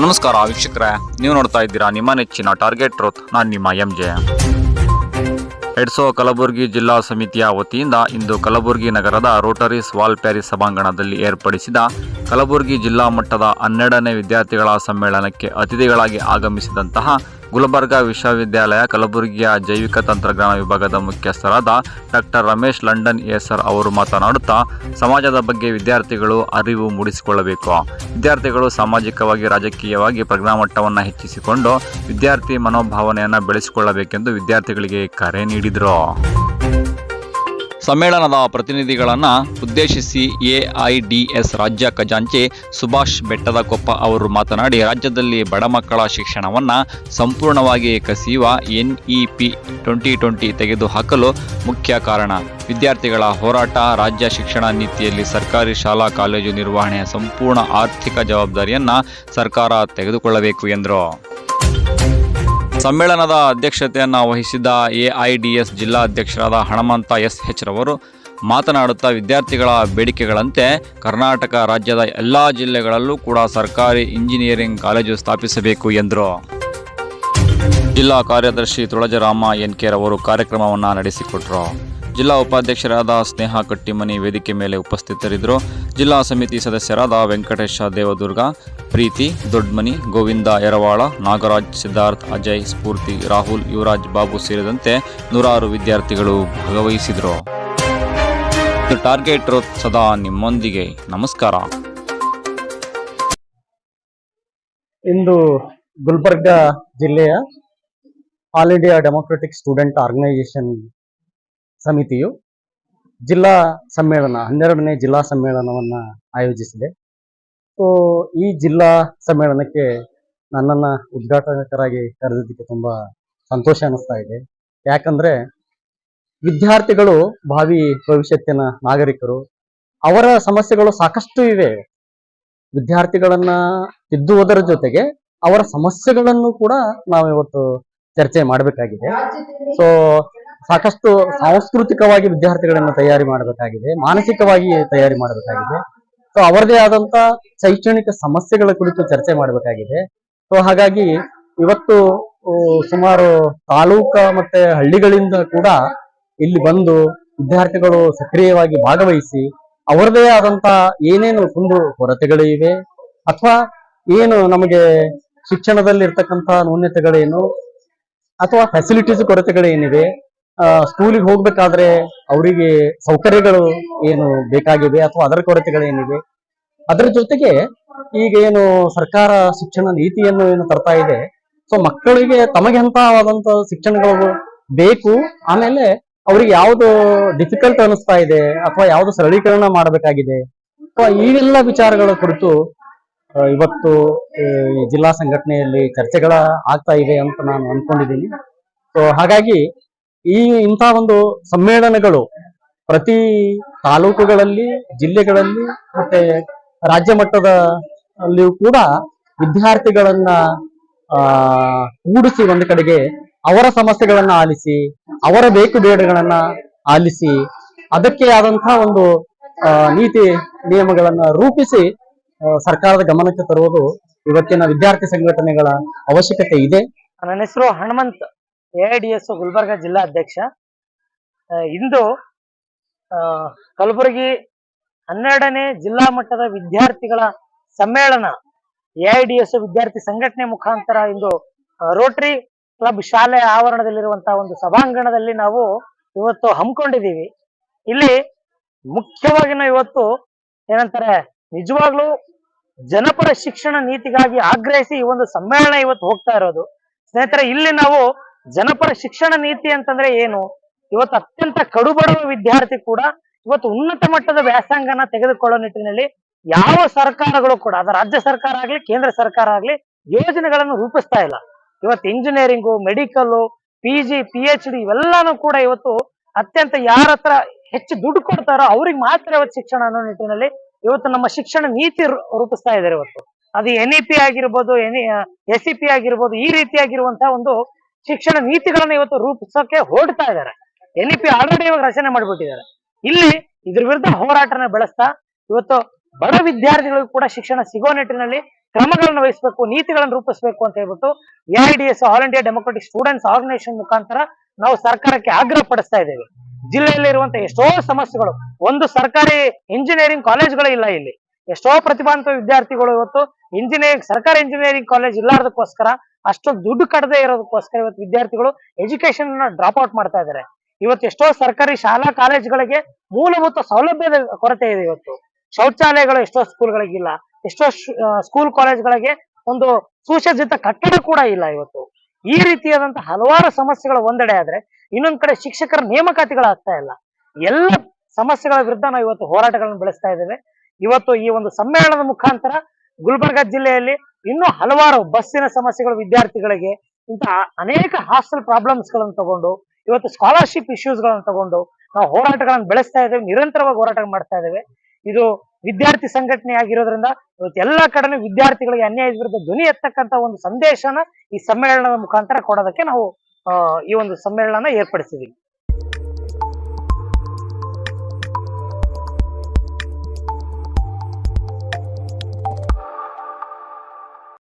ನಮಸ್ಕಾರ ವೀಕ್ಷಕರೇ, ನೀವು ನೋಡ್ತಾ ಇದ್ದೀರಾ ನಿಮ್ಮ ನೆಚ್ಚಿನ ಟಾರ್ಗೆಟ್ ಟ್ರೋತ್ ನಾನು ನಿಮ್ಮ ಎಂ ಜೆ ಎಡ್ಸೋ ಕಲಬುರಗಿ ಜಿಲ್ಲಾ ಸಮಿತಿಯ ವತಿಯಿಂದ ಇಂದು ಕಲಬುರಗಿ ನಗರದ ರೋಟರಿ ವಾಲ್ ಪ್ಯಾರಿಸ್ ಸಭಾಂಗಣದಲ್ಲಿ ಏರ್ಪಡಿಸಿದ ಕಲಬುರಗಿ ಜಿಲ್ಲಾ ಮಟ್ಟದ ಹನ್ನೆರಡನೇ ವಿದ್ಯಾರ್ಥಿಗಳ ಸಮ್ಮೇಳನಕ್ಕೆ ಅತಿಥಿಗಳಾಗಿ ಆಗಮಿಸಿದಂತಹ ಗುಲ್ಬರ್ಗಾ ವಿಶ್ವವಿದ್ಯಾಲಯ ಕಲಬುರಗಿಯ ಜೈವಿಕ ತಂತ್ರಜ್ಞಾನ ವಿಭಾಗದ ಮುಖ್ಯಸ್ಥರಾದ ಡಾಕ್ಟರ್ ರಮೇಶ್ ಲಂಡನ್ ಎಸರ್ ಅವರು ಮಾತನಾಡುತ್ತಾ, ಸಮಾಜದ ಬಗ್ಗೆ ವಿದ್ಯಾರ್ಥಿಗಳು ಅರಿವು ಮೂಡಿಸಿಕೊಳ್ಳಬೇಕು. ವಿದ್ಯಾರ್ಥಿಗಳು ಸಾಮಾಜಿಕವಾಗಿ ರಾಜಕೀಯವಾಗಿ ಪ್ರಜ್ಞಾಮಟ್ಟವನ್ನು ಹೆಚ್ಚಿಸಿಕೊಂಡು ವಿದ್ಯಾರ್ಥಿ ಮನೋಭಾವನೆಯನ್ನು ಬೆಳೆಸಿಕೊಳ್ಳಬೇಕೆಂದು ವಿದ್ಯಾರ್ಥಿಗಳಿಗೆ ಕರೆ ನೀಡಿದರು. ಸಮ್ಮೇಳನದ ಪ್ರತಿನಿಧಿಗಳನ್ನು ಉದ್ದೇಶಿಸಿ ಎಐಡಿಎಸ್ ರಾಜ್ಯ ಖಜಾಂಚಿ ಸುಭಾಷ್ ಬೆಟ್ಟದಕೊಪ್ಪ ಅವರು ಮಾತನಾಡಿ, ರಾಜ್ಯದಲ್ಲಿ ಬಡ ಮಕ್ಕಳ ಶಿಕ್ಷಣವನ್ನು ಸಂಪೂರ್ಣವಾಗಿ ಕಸಿಯುವ ಎನ್ಇಪಿ ಟ್ವೆಂಟಿ ಟ್ವೆಂಟಿ ತೆಗೆದುಹಾಕಲು ಮುಖ್ಯ ಕಾರಣ. ವಿದ್ಯಾರ್ಥಿಗಳ ಹೋರಾಟ, ರಾಜ್ಯ ಶಿಕ್ಷಣ ನೀತಿಯಲ್ಲಿ ಸರ್ಕಾರಿ ಶಾಲಾ ಕಾಲೇಜು ನಿರ್ವಹಣೆಯ ಸಂಪೂರ್ಣ ಆರ್ಥಿಕ ಜವಾಬ್ದಾರಿಯನ್ನು ಸರ್ಕಾರ ತೆಗೆದುಕೊಳ್ಳಬೇಕು ಎಂದರು. ಸಮ್ಮೇಳನದ ಅಧ್ಯಕ್ಷತೆಯನ್ನು ವಹಿಸಿದ್ದ ಎಐಡಿಎಸ್ ಜಿಲ್ಲಾ ಅಧ್ಯಕ್ಷರಾದ ಹಣಮಂತ ಎಸ್ ಎಚ್ ರವರು ಮಾತನಾಡುತ್ತಾ ವಿದ್ಯಾರ್ಥಿಗಳ ಬೇಡಿಕೆಗಳಂತೆ ಕರ್ನಾಟಕ ರಾಜ್ಯದ ಎಲ್ಲ ಜಿಲ್ಲೆಗಳಲ್ಲೂ ಕೂಡ ಸರ್ಕಾರಿ ಇಂಜಿನಿಯರಿಂಗ್ ಕಾಲೇಜು ಸ್ಥಾಪಿಸಬೇಕು ಎಂದರು. ಜಿಲ್ಲಾ ಕಾರ್ಯದರ್ಶಿ ತುಳಜರಾಮ ಎನ್ ಕೆ ರವರು ಕಾರ್ಯಕ್ರಮವನ್ನು ನಡೆಸಿಕೊಟ್ರು. ಜಿಲ್ಲಾ ಉಪಾಧ್ಯಕ್ಷರಾದ ಸ್ನೇಹ ಕಟ್ಟಿಮನಿ ವೇದಿಕೆ ಮೇಲೆ ಉಪಸ್ಥಿತರಿದ್ದರು. ಜಿಲ್ಲಾ ಸಮಿತಿ ಸದಸ್ಯರಾದ ವೆಂಕಟೇಶ ದೇವದುರ್ಗ, ಪ್ರೀತಿ ದೊಡ್ಮನಿ, ಗೋವಿಂದ ಎರವಾಳ ನಾಗರಾಜ್ ಸಿದ್ಧಾರ್ಥ್, ಅಜಯ್ ಸ್ಫೂರ್ತಿ, ರಾಹುಲ್ ಯುವರಾಜ್ ಬಾಬು ಸೇರಿದಂತೆ ನೂರಾರು ವಿದ್ಯಾರ್ಥಿಗಳು ಭಾಗವಹಿಸಿದರು. ಟಾರ್ಗೆಟ್ ಸದಾ ನಿಮ್ಮೊಂದಿಗೆ. ನಮಸ್ಕಾರ. ಇಂದು ಗುಲ್ಬರ್ಗ ಜಿಲ್ಲೆಯ All India Democratic Student Organisation ಸಮಿತಿಯು ಜಿಲ್ಲಾ ಸಮ್ಮೇಳನ, ಹನ್ನೆರಡನೇ ಜಿಲ್ಲಾ ಸಮ್ಮೇಳನವನ್ನ ಆಯೋಜಿಸಿದೆ. ಸೊ ಈ ಜಿಲ್ಲಾ ಸಮ್ಮೇಳನಕ್ಕೆ ನನ್ನನ್ನ ಉದ್ಘಾಟಕರಾಗಿ ಕರೆದಿದ್ದಕ್ಕೆ ತುಂಬಾ ಸಂತೋಷ ಅನಿಸ್ತಾ ಇದೆ. ಯಾಕಂದ್ರೆ ವಿದ್ಯಾರ್ಥಿಗಳು, ಭಾವಿ ಭವಿಷ್ಯತ್ತಿನ ನಾಗರಿಕರು, ಅವರ ಸಮಸ್ಯೆಗಳು ಸಾಕಷ್ಟು ಇವೆ. ವಿದ್ಯಾರ್ಥಿಗಳನ್ನ ತಿದ್ದುವುದರ ಜೊತೆಗೆ ಅವರ ಸಮಸ್ಯೆಗಳನ್ನು ಕೂಡ ನಾವಿವತ್ತು ಚರ್ಚೆ ಮಾಡಬೇಕಾಗಿದೆ. ಸೊ ಸಾಕಷ್ಟು ಸಾಂಸ್ಕೃತಿಕವಾಗಿ ವಿದ್ಯಾರ್ಥಿಗಳನ್ನ ತಯಾರಿ ಮಾಡಬೇಕಾಗಿದೆ, ಮಾನಸಿಕವಾಗಿ ತಯಾರಿ ಮಾಡಬೇಕಾಗಿದೆ. ಸೊ ಅವರದೇ ಆದಂತ ಶೈಕ್ಷಣಿಕ ಸಮಸ್ಯೆಗಳ ಕುರಿತು ಚರ್ಚೆ ಮಾಡಬೇಕಾಗಿದೆ. ಸೊ ಹಾಗಾಗಿ ಇವತ್ತು ಸುಮಾರು ತಾಲೂಕ ಮತ್ತೆ ಹಳ್ಳಿಗಳಿಂದ ಕೂಡ ಇಲ್ಲಿ ಬಂದು ವಿದ್ಯಾರ್ಥಿಗಳು ಸಕ್ರಿಯವಾಗಿ ಭಾಗವಹಿಸಿ ಅವರದೇ ಆದಂತ ಏನೇನು ಕುಂದು ಕೊರತೆಗಳಿವೆ ಅಥವಾ ಏನು ನಮಗೆ ಶಿಕ್ಷಣದಲ್ಲಿ ಇರ್ತಕ್ಕಂಥ ನ್ಯೂನ್ಯತೆಗಳೇನು ಅಥವಾ ಫೆಸಿಲಿಟೀಸ್ ಕೊರತೆಗಳೇನಿವೆ ಸ್ಕೂಲಿಗೆ ಹೋಗ್ಬೇಕಾದ್ರೆ ಅವರಿಗೆ ಸೌಕರ್ಯಗಳು ಏನು ಬೇಕಾಗಿವೆ ಅಥವಾ ಅದರ ಕೊರತೆಗಳೇನಿವೆ ಅದರ ಜೊತೆಗೆ ಈಗ ಏನು ಸರ್ಕಾರ ಶಿಕ್ಷಣ ನೀತಿಯನ್ನು ಏನು ತರ್ತಾ ಇದೆ ಸೊ ಮಕ್ಕಳಿಗೆ ತಮಗೆ ಹಂತವಾದಂತ ಶಿಕ್ಷಣಗಳು ಬೇಕು, ಆಮೇಲೆ ಅವರಿಗೆ ಯಾವ್ದು ಡಿಫಿಕಲ್ಟ್ ಅನಿಸ್ತಾ ಇದೆ ಅಥವಾ ಯಾವ್ದು ಸರಳೀಕರಣ ಮಾಡಬೇಕಾಗಿದೆ? ಅಥವಾ ಇವೆಲ್ಲ ವಿಚಾರಗಳ ಕುರಿತು ಇವತ್ತು ಜಿಲ್ಲಾ ಸಂಘಟನೆಯಲ್ಲಿ ಚರ್ಚೆಗಳ ಆಗ್ತಾ ಇವೆ ಅಂತ ನಾನು ಅನ್ಕೊಂಡಿದ್ದೀನಿ. ಸೊ ಹಾಗಾಗಿ ಈ ಇಂಥ ಒಂದು ಸಮ್ಮೇಳನಗಳು ಪ್ರತಿ ತಾಲೂಕುಗಳಲ್ಲಿ, ಜಿಲ್ಲೆಗಳಲ್ಲಿ ಮತ್ತೆ ರಾಜ್ಯ ಮಟ್ಟದ ಅಲ್ಲಿಯೂ ಕೂಡ ವಿದ್ಯಾರ್ಥಿಗಳನ್ನ, ಆ, ಕೂಡಿಸಿ ಒಂದು ಕಡೆಗೆ ಅವರ ಸಮಸ್ಯೆಗಳನ್ನ ಆಲಿಸಿ, ಅವರ ಬೇಕು ಬೇಡಗಳನ್ನ ಆಲಿಸಿ, ಅದಕ್ಕೆ ಆದಂತಹ ಒಂದು ನೀತಿ ನಿಯಮಗಳನ್ನ ರೂಪಿಸಿ ಸರ್ಕಾರದ ಗಮನಕ್ಕೆ ತರುವುದು ಇವತ್ತಿನ ವಿದ್ಯಾರ್ಥಿ ಸಂಘಟನೆಗಳ ಅವಶ್ಯಕತೆ ಇದೆ. ನನ್ನ ಹೆಸರು ಹನುಮಂತ್. ಎಐಡಿಎಸ್ ಗುಲ್ಬರ್ಗ ಜಿಲ್ಲಾ ಅಧ್ಯಕ್ಷ. ಇಂದು ಕಲಬುರಗಿ ಹನ್ನೆರಡನೇ ಜಿಲ್ಲಾ ಮಟ್ಟದ ವಿದ್ಯಾರ್ಥಿಗಳ ಸಮ್ಮೇಳನ ಎಐಡಿಎಸ್ ವಿದ್ಯಾರ್ಥಿ ಸಂಘಟನೆ ಮುಖಾಂತರ ಇಂದು ರೋಟರಿ ಕ್ಲಬ್ ಶಾಲೆ ಆವರಣದಲ್ಲಿರುವಂತಹ ಒಂದು ಸಭಾಂಗಣದಲ್ಲಿ ನಾವು ಇವತ್ತು ಹಮ್ಮಿಕೊಂಡಿದ್ದೀವಿ. ಇಲ್ಲಿ ಮುಖ್ಯವಾಗಿ ನಾವು ಇವತ್ತು ಏನಂತಾರೆ, ನಿಜವಾಗ್ಲೂ ಜನಪರ ಶಿಕ್ಷಣ ನೀತಿಗಾಗಿ ಆಗ್ರಹಿಸಿ ಈ ಒಂದು ಸಮ್ಮೇಳನ ಇವತ್ತು ಹೋಗ್ತಾ ಇರೋದು. ಸ್ನೇಹಿತರೆ, ಇಲ್ಲಿ ನಾವು ಜನಪರ ಶಿಕ್ಷಣ ನೀತಿ ಅಂತಂದ್ರೆ ಏನು? ಇವತ್ತು ಅತ್ಯಂತ ಕಡುಬಡವ ವಿದ್ಯಾರ್ಥಿ ಕೂಡ ಇವತ್ತು ಉನ್ನತ ಮಟ್ಟದ ವ್ಯಾಸಂಗನ ತೆಗೆದುಕೊಳ್ಳೋ ನಿಟ್ಟಿನಲ್ಲಿ ಯಾವ ಸರ್ಕಾರಗಳು ಕೂಡ, ಅದ ರಾಜ್ಯ ಸರ್ಕಾರ ಆಗ್ಲಿ, ಕೇಂದ್ರ ಸರ್ಕಾರ ಆಗ್ಲಿ ಯೋಜನೆಗಳನ್ನು ರೂಪಿಸ್ತಾ ಇಲ್ಲ. ಇವತ್ತು engineering medical P G P H D ಇವೆಲ್ಲಾನು ಕೂಡ ಇವತ್ತು ಅತ್ಯಂತ ಯಾರ ಹತ್ರ ಹೆಚ್ಚು ದುಡ್ಡು ಕೊಡ್ತಾರೋ ಅವ್ರಿಗೆ ಮಾತ್ರ ಇವತ್ತು ಶಿಕ್ಷಣ ಅನ್ನೋ ನಿಟ್ಟಿನಲ್ಲಿ ಇವತ್ತು ನಮ್ಮ ಶಿಕ್ಷಣ ನೀತಿ ರೂಪಿಸ್ತಾ ಇದ್ದಾರೆ ಇವತ್ತು. ಅದು ಎನ್ ಇ ಪಿ ಆಗಿರ್ಬೋದು ಎನ್ ಎಸ್ ಇ ಪಿ ಆಗಿರ್ಬೋದು, ಈ ರೀತಿಯಾಗಿರುವಂತಹ ಒಂದು ಶಿಕ್ಷಣ ನೀತಿಗಳನ್ನ ಇವತ್ತು ರೂಪಿಸೋಕೆ ಹೊರಡ್ತಾ ಇದ್ದಾರೆ. ಎನ್ ಇ ಆಲ್ರೆಡಿ ಇವಾಗ ರಚನೆ ಮಾಡಿಬಿಟ್ಟಿದ್ದಾರೆ. ಇಲ್ಲಿ ಇದ್ರ ವಿರುದ್ಧ ಹೋರಾಟನ ಬೆಳೆಸ್ತಾ ಇವತ್ತು ಬಡ ವಿದ್ಯಾರ್ಥಿಗಳಿಗೂ ಕೂಡ ಶಿಕ್ಷಣ ಸಿಗೋ ನಿಟ್ಟಿನಲ್ಲಿ ಕ್ರಮಗಳನ್ನು ವಹಿಸಬೇಕು, ನೀತಿಗಳನ್ನು ರೂಪಿಸಬೇಕು ಅಂತ ಹೇಳ್ಬಿಟ್ಟು AIDS all India Democratic Students Organisation ಮುಖಾಂತರ ನಾವು ಸರ್ಕಾರಕ್ಕೆ ಆಗ್ರಹ ಪಡಿಸ್ತಾ ಇದ್ದೇವೆ. ಜಿಲ್ಲೆಯಲ್ಲಿ ಇರುವಂತಹ ಎಷ್ಟೋ ಸಮಸ್ಯೆಗಳು, ಒಂದು ಸರ್ಕಾರಿ ಇಂಜಿನಿಯರಿಂಗ್ ಕಾಲೇಜ್ಗಳು ಇಲ್ಲ ಇಲ್ಲಿ. ಎಷ್ಟೋ ಪ್ರತಿಭಾವಂತ ವಿದ್ಯಾರ್ಥಿಗಳು ಇವತ್ತು ಇಂಜಿನಿಯರಿಂಗ್ ಸರ್ಕಾರಿ ಇಂಜಿನಿಯರಿಂಗ್ ಕಾಲೇಜ್ ಇಲ್ಲಾರ್ದಕ್ಕೋಸ್ಕರ ಅಷ್ಟು ದುಡ್ಡು ಕಟ್ಟದೆ ಇರೋದಕ್ಕೋಸ್ಕರ ಇವತ್ತು ವಿದ್ಯಾರ್ಥಿಗಳು ಎಜುಕೇಶನ್ ಡ್ರಾಪ್ ಔಟ್ ಮಾಡ್ತಾ ಇದ್ದಾರೆ ಇವತ್ತು ಎಷ್ಟೋ ಸರ್ಕಾರಿ ಶಾಲಾ ಕಾಲೇಜುಗಳಿಗೆ ಮೂಲಭೂತ ಸೌಲಭ್ಯದ ಕೊರತೆ ಇದೆ ಇವತ್ತು. ಶೌಚಾಲಯಗಳು ಎಷ್ಟೋ ಸ್ಕೂಲ್ಗಳಿಗಿಲ್ಲ. ಎಷ್ಟೋ ಸ್ಕೂಲ್ ಕಾಲೇಜ್ಗಳಿಗೆ ಒಂದು ಸುಸಜ್ಜಿತ ಕಟ್ಟಡ ಕೂಡ ಇಲ್ಲ ಇವತ್ತು. ಈ ರೀತಿಯಾದಂತಹ ಹಲವಾರು ಸಮಸ್ಯೆಗಳು ಒಂದೆಡೆ ಆದ್ರೆ ಇನ್ನೊಂದ್ ಕಡೆ ಶಿಕ್ಷಕರ ನೇಮಕಾತಿಗಳಾಗ್ತಾ ಇಲ್ಲ. ಎಲ್ಲ ಸಮಸ್ಯೆಗಳ ವಿರುದ್ಧ ನಾವು ಇವತ್ತು ಹೋರಾಟಗಳನ್ನು ಬೆಳೆಸ್ತಾ ಇದ್ದೇವೆ. ಇವತ್ತು ಈ ಒಂದು ಸಮ್ಮೇಳನದ ಮುಖಾಂತರ ಗುಲ್ಬರ್ಗಾ ಜಿಲ್ಲೆಯಲ್ಲಿ ಇನ್ನೂ ಹಲವಾರು ಬಸ್ಸಿನ ಸಮಸ್ಯೆಗಳು ವಿದ್ಯಾರ್ಥಿಗಳಿಗೆ ಇಂತಹ ಅನೇಕ ಹಾಸ್ಟೆಲ್ ಪ್ರಾಬ್ಲಮ್ಸ್ಗಳನ್ನು ತಗೊಂಡು, ಇವತ್ತು ಸ್ಕಾಲರ್ಶಿಪ್ ಇಶ್ಯೂಸ್ಗಳನ್ನು ತಗೊಂಡು ನಾವು ಹೋರಾಟಗಳನ್ನು ಬೆಳೆಸ್ತಾ ಇದ್ದೇವೆ, ನಿರಂತರವಾಗಿ ಹೋರಾಟ ಮಾಡ್ತಾ ಇದ್ದೇವೆ. ಇದು ವಿದ್ಯಾರ್ಥಿ ಸಂಘಟನೆ ಆಗಿರೋದ್ರಿಂದ ಇವತ್ತು ಎಲ್ಲಾ ಕಡೆನೂ ವಿದ್ಯಾರ್ಥಿಗಳಿಗೆ ಅನ್ಯಾಯದ ವಿರುದ್ಧ ಧ್ವನಿ ಎತ್ತಕ್ಕಂತ ಒಂದು ಸಂದೇಶನ ಈ ಸಮ್ಮೇಳನದ ಮುಖಾಂತರ ಕೊಡೋದಕ್ಕೆ ನಾವು ಈ ಒಂದು ಸಮ್ಮೇಳನ ಏರ್ಪಡಿಸಿದೀವಿ